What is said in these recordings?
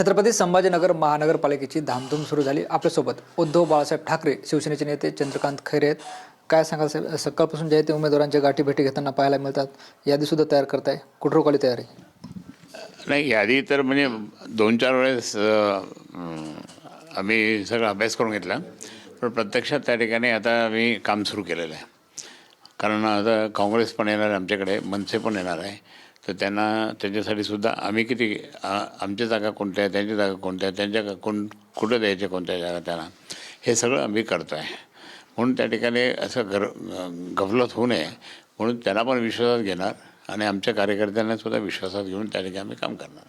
छत्रपती संभाजीनगर महानगरपालिकेची धामधूम सुरू झाली. आपल्यासोबत उद्धव बाळासाहेब ठाकरे शिवसेनेचे नेते चंद्रकांत खैरे आहेत. काय सांगाल साहेब? सकाळपासून जे आहे ते उमेदवारांच्या गाठी भेटी घेताना पाहायला मिळतात. यादीसुद्धा तयार करताय. कुठरोकाली कॉली तयार? आहे नाही यादी तर म्हणजे दोन चार वेळेस आम्ही सगळा अभ्यास करून घेतला. पण प्रत्यक्षात त्या ठिकाणी आता आम्ही काम सुरू केलेलं आहे. कारण आता काँग्रेस पण येणार आहे आमच्याकडे मनसे पण येणार आहे. तर त्यांना त्याच्यासाठी सुद्धा आम्ही किती आमच्या जागा कोणत्या आहेत त्यांच्या जागा कोणत्या आहेत त्यांच्या कोण कुठं द्यायच्या कोणत्या जागा त्यांना हे सगळं आम्ही करतो आहे म्हणून त्या ठिकाणी असं गर गफलत होऊ नये म्हणून त्यांना पण विश्वासात घेणार आणि आमच्या कार्यकर्त्यांना सुद्धा विश्वासात घेऊन त्या ठिकाणी आम्ही काम करणार.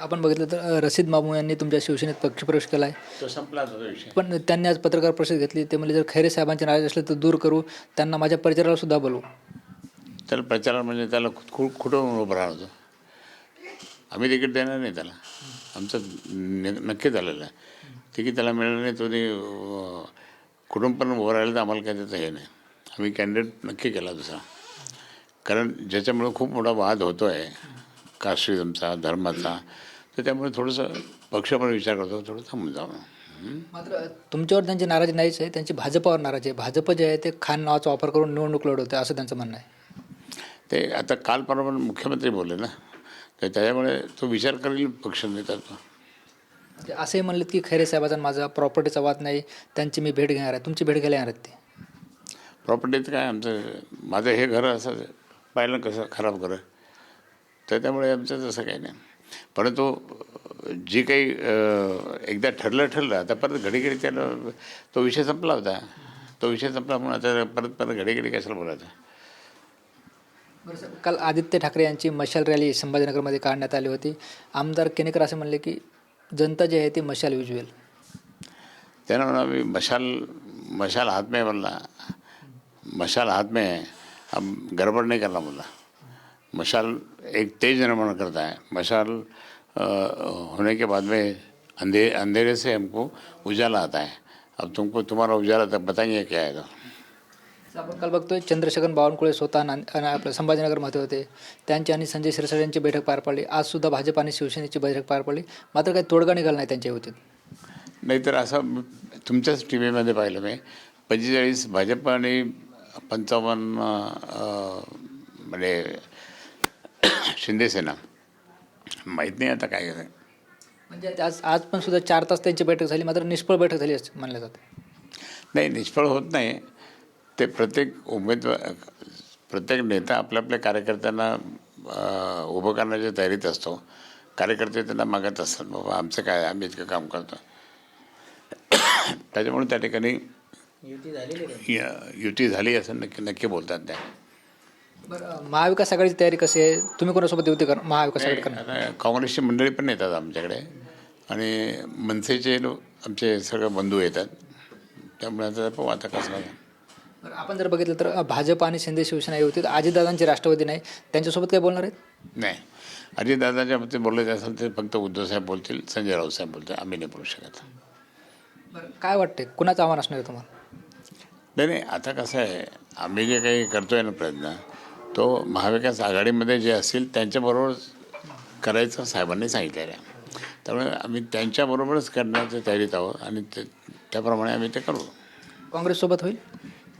आपण बघितलं तर अ, रशीद मामू यांनी तुमच्या शिवसेनेत पक्षप्रवेश केला आहे तो संपला पण त्यांनी आज पत्रकार परिषद घेतली ते म्हणजे जर खैरे साहेबांचे नाराज असले तर दूर करू त्यांना माझ्या परिचयाला सुद्धा बोलवू. त्याला प्रचार म्हणजे त्याला खु कुठं उभं राहतो आम्ही तिकीट देणार नाही त्याला. आमचं नक्की झालेलं आहे. तिकीट त्याला मिळालं नाही तो ते कुटुंब पण उभं राहिलं तर आम्हाला काय त्याचं हे नाही. आम्ही कॅन्डिडेट नक्की केला दुसरा. कारण ज्याच्यामुळे खूप मोठा वाद होतो आहे कास्टिझमचा धर्माचा तर त्यामुळे थोडंसं पक्ष पण विचार करतो थोडं थांबून जाऊ. मात्र तुमच्यावर त्यांची नाराजी नाहीच आहे त्यांची भाजपावर नाराजी आहे. भाजप जे आहे ते खान नावाचा वापर करून निवडणूक लढवते असं त्यांचं म्हणणं आहे. ते आता काल परवा मुख्यमंत्री बोलले ना. तर त्याच्यामुळे तो विचार करेल पक्ष नेता तो. ते असंही म्हणलेत की खैरे साहेबाचा माझा प्रॉपर्टीचा वाद नाही त्यांची मी भेट घेणार आहे. तुमची भेट घ्यायला येणार आहेत ते. प्रॉपर्टीचं काय आमचं माझं हे घर असं पाहिलं कसं खराब घर. तर त्यामुळे आमचं तसं काही नाही. परंतु जी काही एकदा ठरलं ठरलं. आता परत घडी घडी त्याला तो विषय संपला होता. तो विषय संपला म्हणून आता परत परत घडी घडी कशाला बोलायचं? काल आदित्य ठाकरे यांची मशाल रॅली संभाजीनगरमध्ये काढण्यात आली होती. आमदार केनेकर असे म्हणले की जनता जी आहे ती मशाल विजवेल त्यानं म्हणा मी मशाल मशाल हाथ में बोलला. मशाल हाथ में है अब गड़बड़ नहीं करना बोला मशाल एक तेज निर्माण करता है मशाल अ, होने के बाद में अंधे अंधेरे से हमको उजाला आता है. अब तुमको तुम्हारा उजाला तक बताएंगे क्या है तो. आपण काल बघतोय चंद्रशेखर बावनकुळे स्वतः नां आणि आपल्या संभाजीनगरमध्ये होते. त्यांची आणि संजय शिरसाट यांची बैठक पार पडली. आज सुद्धा भाजप आणि शिवसेनेची बैठक पार पडली. मात्र काही तोडगा निघाला नाही त्यांच्या युतीत नाहीतर असं तुमच्याच टी व्हीमध्ये पाहिलं मी पंचेचाळीस भाजप आणि पंचावन्न म्हणजे शिंदेसेना माहीत नाही आता काय. म्हणजे आज आज पण सुद्धा चार तास त्यांची बैठक झाली मात्र निष्फळ बैठक झाली असं मानलं जातं. नाही निष्फळ होत नाही. ते प्रत्येक उमेदवार प्रत्येक नेता आपल्या आपल्या कार्यकर्त्यांना उभं करण्याच्या तयारीत असतो. कार्यकर्ते त्यांना मागत असतात बाबा आमचं काय? आम्ही इतकं काम करतो त्याच्यामुळे त्या ठिकाणी युती झाली असं नक्की नक्की बोलतात त्या. बरं महाविकास आघाडीची तयारी कशी आहे? तुम्ही कोणासोबत युती कर महाविकास आघाडी करणार? काँग्रेसची मंडळी पण येतात आमच्याकडे. आणि मनसेचे लो- आमचे सगळे बंधू येतात. त्यामुळे आता आता कसं आपण जर बघितलं तर भाजप आणि शिंदे शिवसेना युतीत अजितदादांची राष्ट्रवादी नाही. त्यांच्यासोबत काय बोलणार आहेत? नाही. अजितदादाच्या बाबतीत बोलायचं असेल तर फक्त उद्धवसाहेब बोलतील संजय राऊत साहेब बोलतील. आम्ही नाही बोलू शकत. बरं काय वाटते कुणाचं आव्हान असणार आहे तुम्हाला? नाही नाही. आता कसं आहे आम्ही जे काही करतोय ना प्रयत्न तो महाविकास आघाडीमध्ये जे असतील त्यांच्याबरोबर करायचं साहेबांनी सांगितलेलं आहे. त्यामुळे आम्ही त्यांच्याबरोबरच करण्याच्या तयारीत आहोत आणि ते त्याप्रमाणे आम्ही ते करू. काँग्रेससोबत होईल?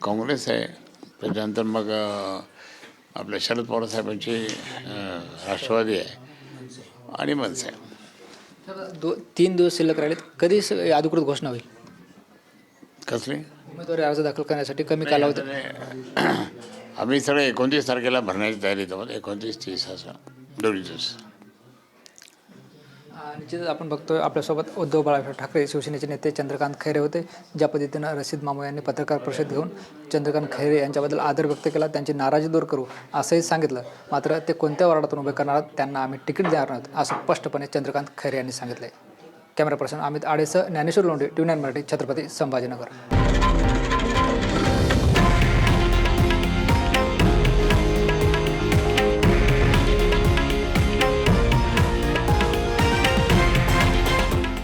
काँग्रेस आहे. त्याच्यानंतर मग आपल्या शरद पवार साहेबांची राष्ट्रवादी आहे. आणि मनसे दो तीन दिवस शिल्लक राहिलेत. कधी अधिकृत घोषणा होईल? कसली? उमेदवारी अर्ज दाखल करण्यासाठी कमी कालावधी आम्ही सगळे एकोणतीस तारखेला भरण्याची तयारीत आहोत एकोणतीस तीस असं. दोन्ही दिवस. निश्चितच आपण बघतोय आपल्यासोबत उद्धव बाळासाहेब ठाकरे शिवसेनेचे नेते चंद्रकांत खैरे होते ज्या पद्धतीनं रशीद मामू यांनी पत्रकार परिषद घेऊन चंद्रकांत खैरे यांच्याबद्दल आदर व्यक्त केला. त्यांची नाराजी दूर करू असंही सांगितलं. मात्र ते कोणत्या वार्डातून उभे करणार आहात त्यांना आम्ही तिकीट देणार नाहीत असं स्पष्टपणे चंद्रकांत खैरे यांनी सांगितलं आहे कॅमेरा पर्सन अमित आडेसह ज्ञानेश्वर लोंढे टी मराठी छत्रपती संभाजीनगर.